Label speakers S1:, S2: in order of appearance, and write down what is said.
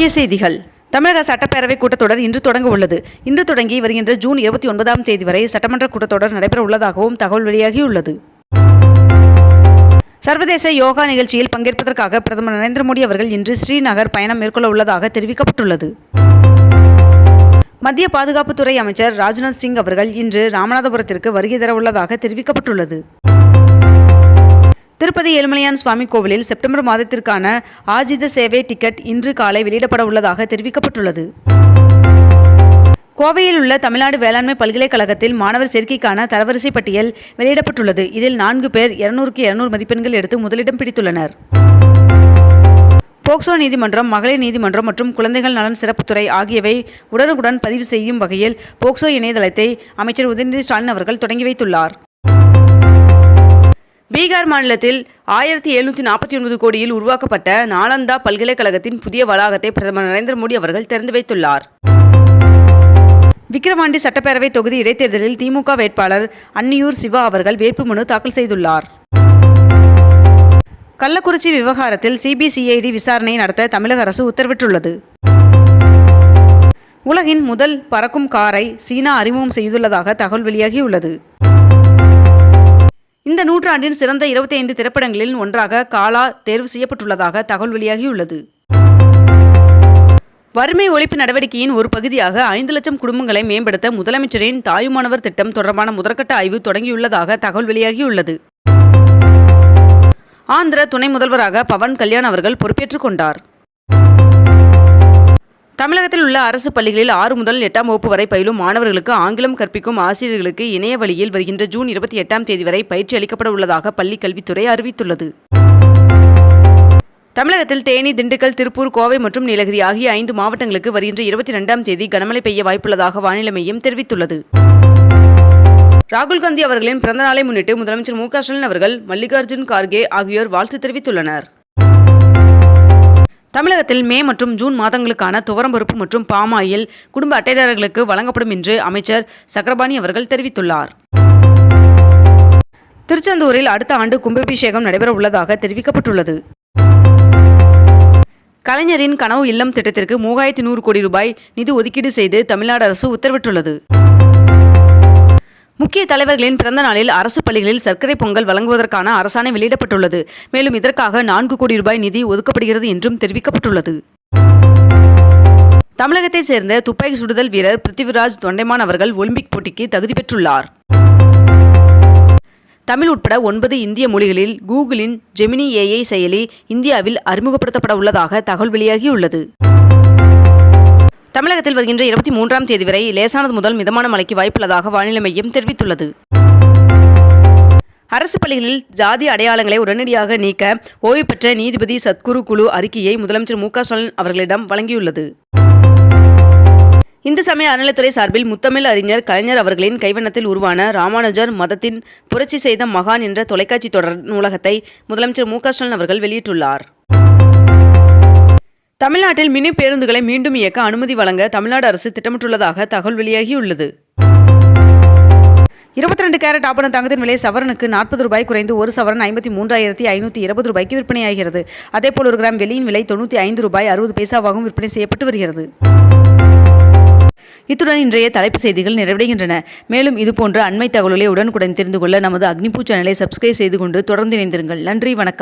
S1: முக்கிய செய்திகள். தமிழக சட்டப்பேரவை கூட்டத்தொடர் இன்று தொடங்க உள்ளது. இன்று தொடங்கி வருகின்ற ஜூன் இருபத்தி ஒன்பதாம் தேதி வரை சட்டமன்ற கூட்டத்தொடர் நடைபெற உள்ளதாகவும் தகவல் வெளியாகியுள்ளது. சர்வதேச யோகா நிகழ்ச்சியில் பங்கேற்பதற்காக பிரதமர் நரேந்திர மோடி அவர்கள் இன்று ஸ்ரீநகர் பயணம் மேற்கொள்ள உள்ளதாக தெரிவிக்கப்பட்டுள்ளது. மத்திய பாதுகாப்புத்துறை அமைச்சர் ராஜ்நாத் சிங் அவர்கள் இன்று ராமநாதபுரத்திற்கு வருகை தர உள்ளதாக தெரிவிக்கப்பட்டுள்ளது. திருப்பதி ஏழுமலையான் சுவாமி கோவிலில் செப்டம்பர் மாதத்திற்கான ஆஜித சேவை டிக்கெட் இன்று காலை வெளியிடப்பட உள்ளதாக தெரிவிக்கப்பட்டுள்ளது. கோவையில் உள்ள தமிழ்நாடு வேளாண்மை பல்கலைக்கழகத்தில் மாணவர் சேர்க்கைக்கான தரவரிசை பட்டியல் வெளியிடப்பட்டுள்ளது. இதில் நான்கு பேர் இருநூறுக்கு இருநூறு மதிப்பெண்கள் எடுத்து முதலிடம் பிடித்துள்ளனர். போக்சோ நீதிமன்றம் மகளிர் நீதிமன்றம் மற்றும் குழந்தைகள் நலன் சிறப்புத்துறை ஆகியவை உடனுக்குடன் பதிவு செய்யும் வகையில் போக்சோ இணையதளத்தை அமைச்சர் உதயநிதி ஸ்டாலின் அவர்கள் தொடங்கி வைத்துள்ளார். பீகார் மாநிலத்தில் ஆயிரத்தி எழுநூற்றி நாற்பத்தி ஒன்பது கோடியில் உருவாக்கப்பட்ட நாலந்தா பல்கலைக்கழகத்தின் புதிய வளாகத்தை பிரதமர் நரேந்திர மோடி அவர்கள் திறந்து வைத்துள்ளார். விக்கிரவாண்டி சட்டப்பேரவை தொகுதி இடைத்தேர்தலில் திமுக வேட்பாளர் அன்னியூர் சிவா அவர்கள் வேட்புமனு தாக்கல் செய்துள்ளார். கள்ளக்குறிச்சி விவகாரத்தில் சிபிசிஐடி விசாரணை நடத்த தமிழக அரசு உத்தரவிட்டுள்ளது. உலகின் முதல் பறக்கும் காரை சீனா அறிமுகம் செய்துள்ளதாக தகவல் வெளியாகியுள்ளது. இந்த நூற்றாண்டின் சிறந்த 25 திரைப்படங்களில் ஒன்றாக காலா தேர்வு செய்யப்பட்டுள்ளதாக தகவல் வெளியாகியுள்ளது. வறுமை ஒழிப்பு நடவடிக்கையின் ஒரு பகுதியாக ஐந்து லட்சம் குடும்பங்களை மேம்படுத்த முதலமைச்சரின் தாயுமானவர் திட்டம் தொடர்பான முதற்கட்ட ஆய்வு தொடங்கியுள்ளதாக தகவல் வெளியாகியுள்ளது. ஆந்திர துணை முதல்வராக பவன் கல்யாண் அவர்கள் பொறுப்பேற்றுக் கொண்டார். தமிழகத்தில் உள்ள அரசு பள்ளிகளில் ஆறு முதல் எட்டாம் வகுப்பு வரை பயிலும் மாணவர்களுக்கு ஆங்கிலம் கற்பிக்கும் ஆசிரியர்களுக்கு இணைய வழியில் வருகின்ற ஜூன் இருபத்தி எட்டாம் தேதி வரை பயிற்சி அளிக்கப்பட உள்ளதாக பள்ளிக் கல்வித்துறை அறிவித்துள்ளது. தமிழகத்தில் தேனி திண்டுக்கல் திருப்பூர் கோவை மற்றும் நீலகிரி ஆகிய ஐந்து மாவட்டங்களுக்கு வருகின்ற இருபத்தி ரெண்டாம் தேதி கனமழை பெய்ய வாய்ப்புள்ளதாக வானிலை மையம் தெரிவித்துள்ளது. ராகுல் காந்தி அவர்களின் பிறந்த நாளை முன்னிட்டு முதலமைச்சர் மு க ஸ்டாலின் அவர்கள் மல்லிகார்ஜுன் கார்கே ஆகியோர் வாழ்த்து தெரிவித்துள்ளனர். தமிழகத்தில் மே மற்றும் ஜூன் மாதங்களுக்கான துவரம்பருப்பு மற்றும் பாமாயில் குடும்ப அட்டைதாரர்களுக்கு வழங்கப்படும் என்று அமைச்சர் சக்கரபாணி அவர்கள் தெரிவித்துள்ளார். திருச்செந்தூரில் அடுத்த ஆண்டு கும்பாபிஷேகம் நடைபெற உள்ளதாக தெரிவிக்கப்பட்டுள்ளது. கலைஞரின் கனவு இல்லம் திட்டத்திற்கு மூவாயிரத்தி நூறு கோடி ரூபாய் நிதி ஒதுக்கீடு செய்து தமிழ்நாடு அரசு உத்தரவிட்டுள்ளது. முக்கிய தலைவர்களின் பிறந்த நாளில் அரசு பள்ளிகளில் சர்க்கரை பொங்கல் வழங்குவதற்கான அரசாணை வெளியிடப்பட்டுள்ளது. மேலும் இதற்காக நான்கு கோடி ரூபாய் நிதி ஒதுக்கப்படுகிறது என்றும் தெரிவிக்கப்பட்டுள்ளது. தமிழகத்தைச் சேர்ந்த துப்பாக்கி சுடுதல் வீரர் பிருத்திவிராஜ் தொண்டைமான் அவர்கள் ஒலிம்பிக் போட்டிக்கு தகுதி பெற்றுள்ளார். தமிழ் உட்பட ஒன்பது இந்திய மொழிகளில் கூகுளின் ஜெமினி ஏஐ செயலி இந்தியாவில் அறிமுகப்படுத்தப்பட உள்ளதாக தகவல் வெளியாகியுள்ளது. தமிழகத்தில் வருகின்ற இருபத்தி மூன்றாம் தேதி வரை லேசானது முதல் மிதமான மழைக்கு வாய்ப்புள்ளதாக வானிலை மையம் தெரிவித்துள்ளது. அரசு பள்ளிகளில் ஜாதி அடையாளங்களை உடனடியாக நீக்க ஓய்வு பெற்ற நீதிபதி சத்குரு குழு அறிக்கையை முதலமைச்சர் மு க ஸ்டாலின் அவர்களிடம் வழங்கியுள்ளது. இந்து சமய அறநிலைத்துறை சார்பில் முத்தமிழ் அறிஞர் கலைஞர் அவர்களின் கைவண்ணத்தில் உருவான ராமானுஜர் மதத்தின் புரட்சி செய்த மகான் என்ற தொலைக்காட்சி தொடர் நூலகத்தை முதலமைச்சர் மு க ஸ்டாலின் அவர்கள் வெளியிட்டுள்ளார். தமிழ்நாட்டில் மினி பேருந்துகளை மீண்டும் இயக்க அனுமதி வழங்க தமிழ்நாடு அரசு திட்டமிட்டுள்ளதாக தகவல் வெளியாகியுள்ளது. இருபத்தி ரெண்டு கேரட் ஆபண தங்கத்தின் விலை சவரனுக்கு நாற்பது ரூபாய் குறைந்து ஒரு சவரன் ஐம்பத்தி மூன்றாயிரத்தி ஐநூற்றி இருபது ரூபாய்க்கு விற்பனையாகிறது. அதேபோல் ஒரு கிராம் வெளியின் விலை தொண்ணூற்றி ஐந்து ரூபாய் அறுபது பைசாவாகவும் விற்பனை செய்யப்பட்டு வருகிறது. இத்துடன் இன்றைய தலைப்பு செய்திகள் நிறைவடைகின்றன. மேலும் இதுபோன்ற அண்மை தகவல்களை உடனுக்குடன் தெரிந்து கொள்ள நமது அக்னிபூ சேனலை சப்ஸ்கிரைப் செய்து கொண்டு தொடர்ந்து இணைந்திருங்கள். நன்றி வணக்கம்.